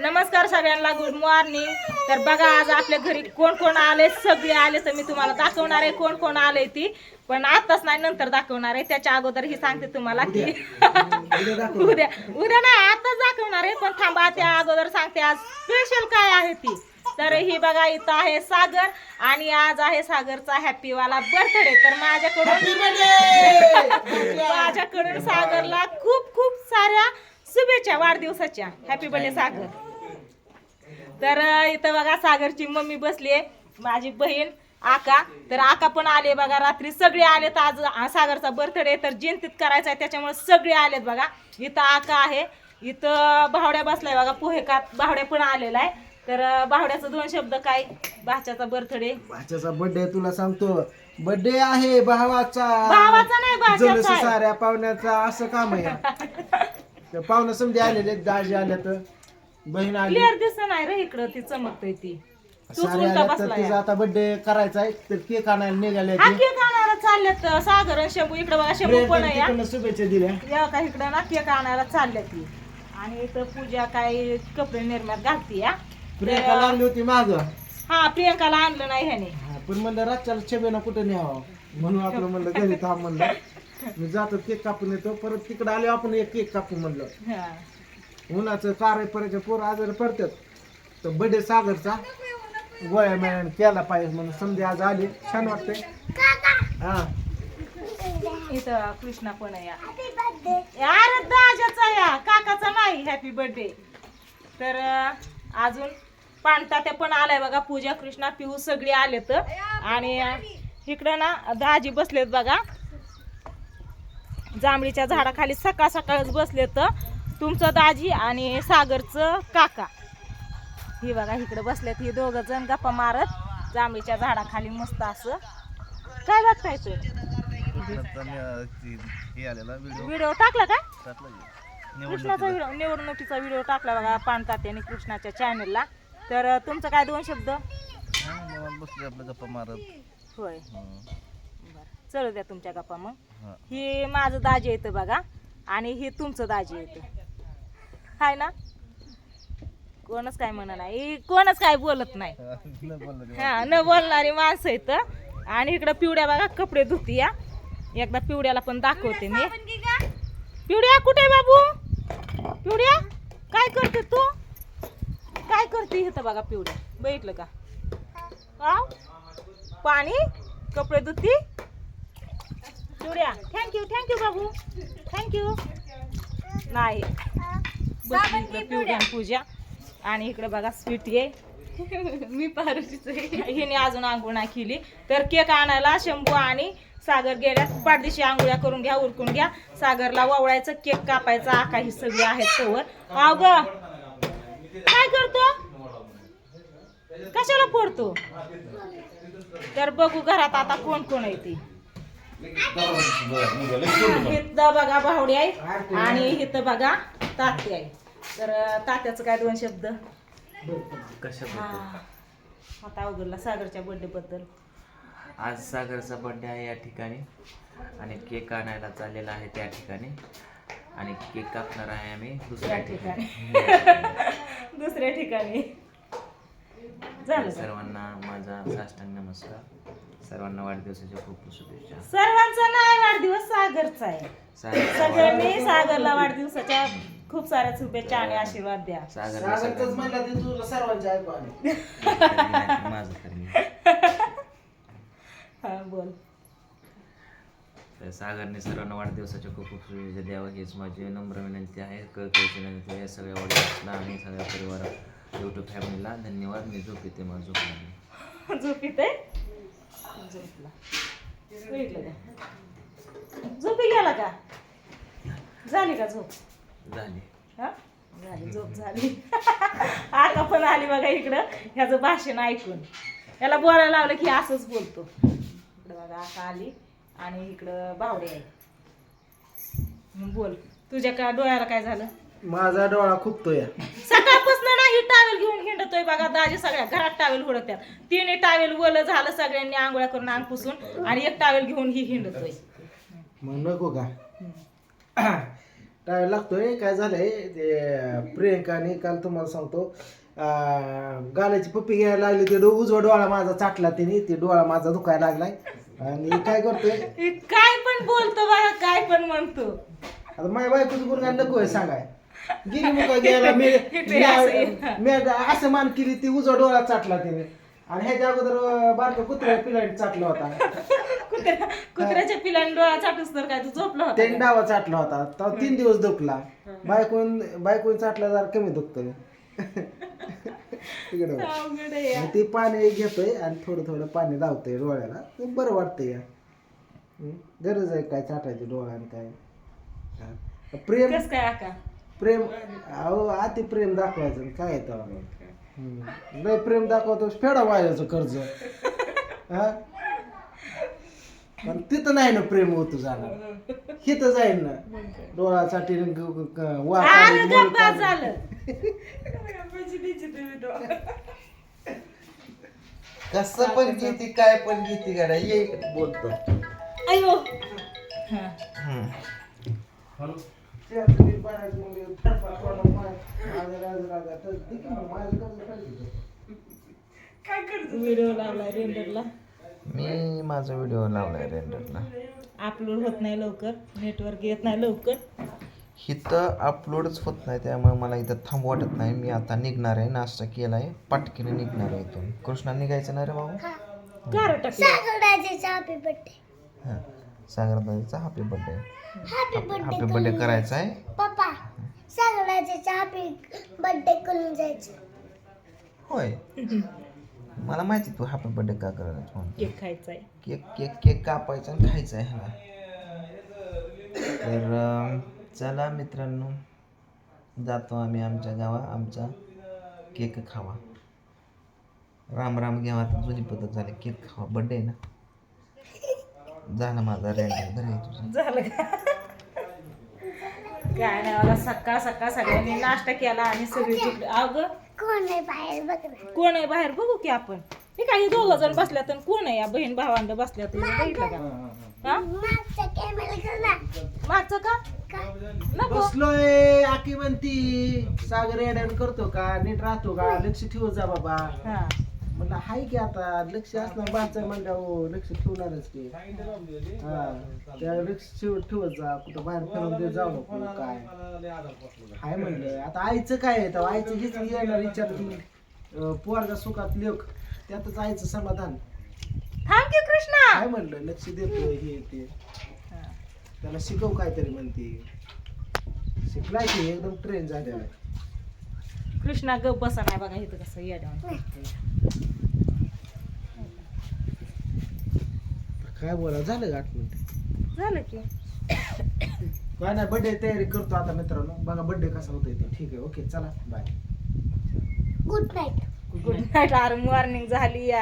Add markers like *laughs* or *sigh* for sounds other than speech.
नमस्कार सगळ्यांना good morning तर बघा आज आपल्या घरी कोण कोण आले? सगळे आले तर मी तुम्हाला दाखवणार आहे कोण कोण आले ती. पण आताच नाही नंतर दाखवणार आहे. त्याच्या अगोदर ही सांगते तुम्हाला की. उद्या. उद्या नाही आताच दाखवणार आहे. पण थांबा त्या अगोदर सांगते आज स्पेशल काय आहे ती. तर ही बघा इथं आहे सागर आणि आज आहे सागरचा हॅपी वाला बर्थडे तर माझ्याकडून *laughs* माझ्याकडून सागरला खूप खूप साऱ्या शुभेच्छा वाढदिवसाच्या. Happy birthday Sagar. तर इथं बघा सागरची मम्मी बसली आहे माझी बहीण आका. तर आका पण आले बघा रात्री सगळे आलेत. आज सागरचा बर्थडे तर जयंतीत करायचा आहे त्याच्यामुळे सगळे आलेत बघा. इथं आका आहे. इथं भावड्या बसलाय बघा पोहे का भावड्या पण आलेला आहे तर भावड्याचं दोन शब्द काय? भाच्याचा बर्थडे भाच्याचा बर्थडे तुला सांगतो. बर्थडे आहे भावाचा. भावाचा नाही जलस भाच्याचा आहे. साऱ्या पाहुण्याचा असं काम आहे. *laughs* त्या पाहुणं समजे आलेले दाजी आल्या तर बहीण आली. क्लिअर दिसत नाही रे इकडं ती चमकतय ती. तूच सारे उलटा आल्या तर बसलाय. तिचा आता बर्थडे करायचा आहे तर केक आणायला निघाले हा केक आणायला चालल्यात सागर आणि शंभू इकडे बघा शंभू पण आहे हा. शुभेच्छा दिल्या. या का इकडं ना केक आणायला चालल्या ती. आणि इथं पूजा काय कपडे निर्म्यात घालती या प्रियंका लागली होती माग. हा प्रियंकाला आणलं नाही ह्याने. पण म्हणलं रातच्याला छबेना कुठं न्यावं? म्हणून आपलं म्हणलं घरी थांब म्हणलं. मी जातो केक कापून येतो. परत तिकडे आले आपण एक केक कापून म्हणलं. उन्हाचं कार पर्यंत पोरं आजारी पडतात. तर बर्थडे सागरचा गोळ्या मिळून केला पाहिजे म्हणून समजे आज आली. छान वाटतंय. हा. इथं कृष्णा पण या. अरे दाजाचा या. काकाचा नाही. हॅपी बर्थडे तर अजून पाणतात्या पण आलाय बघा. पूजा कृष्णा पिऊ सगळे आलेत. आणि अं, इकडं ना दाजी बसलेत बघा. जांभळीच्या झाडाखाली सकाळ सकाळच बसलेत तुमचं दाजी आणि सागरचं काका. ही बघा इकडे बसलेत ही दोघ जण गप्पा मारत. जांभळीच्या झाडाखाली मस्त असं. काय बघताय हे व्हिडिओ टाकला का? कृष्णाचा व्हिडिओ निवडणुकीचा व्हिडिओ टाकला बघा पाणतात्याने कृष्णाच्या चॅनलला तर तुमचं काय दोन शब्द? बसले आपलं गप्पा मारत. होय. चलू द्या तुमच्या गप्पा मग. हा. ही माझं दाजी येतं बघा. आणि ही तुमचं दाजी येतं हाय ना? कोणच काय म्हणा नाही. कोणच काय बोलत नाही. नाही बोललं ते. हा न बोलणारी माणसं येतं आणि इकडं पिवड्या बघा कपडे धुती या एकदा पिवड्याला पण दाखवते मी. पिवड्या कुठे आहे बाबू? पिवड्या? काय करते तू? काय करते इथं बघा पिवड्या? बघितलं का? आव? पाणी? कपडे धुती? पिवड्या थँक्यू थँक्यू बाबू. थँक्यू नाही. बसली इकडं पिवड्या आणि पूजा. आणि इकडे बघा स्वीटी आहे *laughs* मी पारुशीच हिने अजून आंघोळ नाही केली. तर केक आणायला शंभू आणि सागर गेल्या. पाठदिशी आंघोळ्या करून घ्या उरकून घ्या. सागरला वावळायचं केक कापायचा आका ही सगळी आहेत तोवर. आव ग. काय करतो? कशाला फोडतो? तर बघू घरात आता कोण कोण आहे ती. इथं बघा भावडी आहे आणि इथं बघा तात्या आहे तर तात्याचं काय दोन शब्द? हा. आता अवघडला सागरच्या बर्थडे बद्दल. आज सागरचा बर्थडे आहे या ठिकाणी. आणि केक आणायला चाललेला आहे त्या ठिकाणी. आणि केक कापणार आहे आम्ही दुसऱ्या ठिकाणी. *laughs* दुसऱ्या ठिकाणी. झालं का? सर्वांना माझा साष्टांग नमस्कार. सर्वांना वाढदिवसाच्या खूप खूप शुभेच्छा. सर्वांचा नाही वाढदिवस सागरचा आहे. सागरचा सगळ्यांनी सागरला वाढदिवसाच्या खूप साऱ्या शुभेच्छा आणि आशीर्वाद द्या. सागरला सागरचंच सगळ्यांना- म्हणलं ते तुला सर्वांचे ऐकू आले. *laughs* माझं तर मी. हा बोल. तर सागरने सर्वांना वाढदिवसाच्या खूप खूप शुभेच्छा द्यावं हीच माझी नम्र विनंती आहे. कळकळीची विनंती आहे सगळ्या वाढदिवसाला आणि सगळ्या परिवार यूट्यूब फॅमिलीला धन्यवाद मी झोप येते माझं झोप लागली. *laughs* झोपीत? आहे झोपला झोपी गेला का? झाली का झोप? झाली. हा? झाली झोप झाली. *laughs* आता पण आली बघा इकडं. ह्याचं भाषण ऐकून. याला बोलायला लावलं की असंच बोलतो. इकडं बघा आता आली आणि इकडं बावडे आहे. मग बोल तुझ्या का डोळ्याला काय झालं? माझा डोळा नाही टावेल हिंडतोय बघा दाजी सगळ्या घरात टावेल हुडत्यात तिने टावेल वलं झालं सगळ्यांनी आंघोळ्या करून अंग पुसून आणि एक टावेल घेऊन ही हिंडतोय. मग नको का? टाळ *clears throat* लागतोय काय झालंय ते प्रियंकाने काल तुम्हाला सांगतो अं, गालाची पप्पी घ्यायला लागली ते डो- उजवा डोळा माझा चाटला तिने ते डोळा माझा दुखायला लागलाय. आणि काय करतोय? काय पण बोलतो बघा काय पण म्हणतो. आता माझ्या बायकोचं गुणगान नको आहे सांगाय. गेली मुका घ्यायला *laughs* मी असं मी असं मान केली ती उजवा डोळा चाटला तिने. आणि ह्याच्या अगोदर अं, बारक्या कुत्र्या पिलाने चाटला होता. कुत्र्या कुत्र्याच्या पिलाने डोळा चाटूस तर काय तू झोपला होता त्याने डावा चाटला होता. तेव्हा तीन दिवस दुखला. बायकोन बायकोन चाटला जरा कमी दुखतोय. *laughs* तिकडे. ते पाणी घेतोय आणि थोडं थोडं पाणी लावतोय डोळ्याला. ते बरं वाटतंय या. गरज आहे काय चाटायची डोळ्याने काय. प्रेम काय आका? प्रेम अहो अति प्रेम दाखवायचं आणि काय येतं हम्म. लय प्रेम दाखवतो फेडा वाजायचं कर्ज. हा? पण तिथं नाही ना प्रेम होत जाणार. हिथं जाईल ना. डोळ्यासाठी वा गप्पा झालं. कसं पण घेते काय पण घेते गाड्या ये बोलतो. अयो. हा. व्हिडिओ लावलाय रेंडरला मी माझा व्हिडिओ लावलाय रेंडरला अपलोड होत नाही लवकर. नेटवर्क येत नाही लवकर. इथं अपलोडच होत नाही त्यामुळे मला इथं थांब वाटत नाही. मी आता निघणार आहे नाश्ता केला आहे पाटकीने निघणार आहे इथून. कृष्णा निघायचं ना रे भाऊ? कार टाकलं हां. सागरदाचा हॅपी बर्थडे हॅपी बर्थडे करायचा आहे. पप्पा सगळ्याचे हॅपी बर्थडे करून जायचं. होय. मला माहिती तू हॅपी बर्थडे का करायला म्हणून. केक खायचा आहे. केक केक केक कापायचा आणि खायचा आहे ह्याला. तर चला मित्रांनो जातो आम्ही आमच्या गावा आमचा केक खावा. राम राम घ्यावा आता जुनी पद्धत झाली केक खावा. बड्डे ना? झाला माझा रेंट तुझं. झालं का? काय नाही मला सकाळ सकाळ सगळ्यांनी नाश्ता केला आणि सगळी तिकडे अगं कोण आहे बाहेर? बघ ना. कोण आहे बाहेर? बघू की आपण. हे काही दोघ जण बसल्यात आणि कोण आहे या बहीण भावांना बसल्यात? बघितलं का? हा? मागचा कॅमेरा कर ना मागचं का? नको. बसलोय आकी म्हणती सागर येड्यान करतो का? नीट राहतो का? लक्ष ठेवत जा बाबा. हा. म्हणलं हाय की आता लक्ष असणार बाहेरचं म्हणलं हो लक्ष ठेवणारच की. हा त्या लक्ष ठेव ठेवत जा कुठं बाहेर फिरून देत जाऊ नको काय. हाय म्हणलं आता आईचं काय आहे तेव्हा आईचं हेच येणार विचार की अं, पोरगा सुखात लेख त्यातच आईचं समाधान. थांब की कृष्णा काय म्हणलं लक्ष देतोय हे ते. त्याला शिकव काहीतरी म्हणते. शिकलाय की एकदम ट्रेन झालेला आहे कृष्णा गप बसा नाही बघा इथं कसं येड्या काय बोला झालं का आठ मिनिट? झालं की. काय नाही बर्थडे तयारी करतो आता मित्रांनो. बघा बर्थडे कसा होतोय ते. ठीक आहे ओके चला bye good night good night R morning झाली या.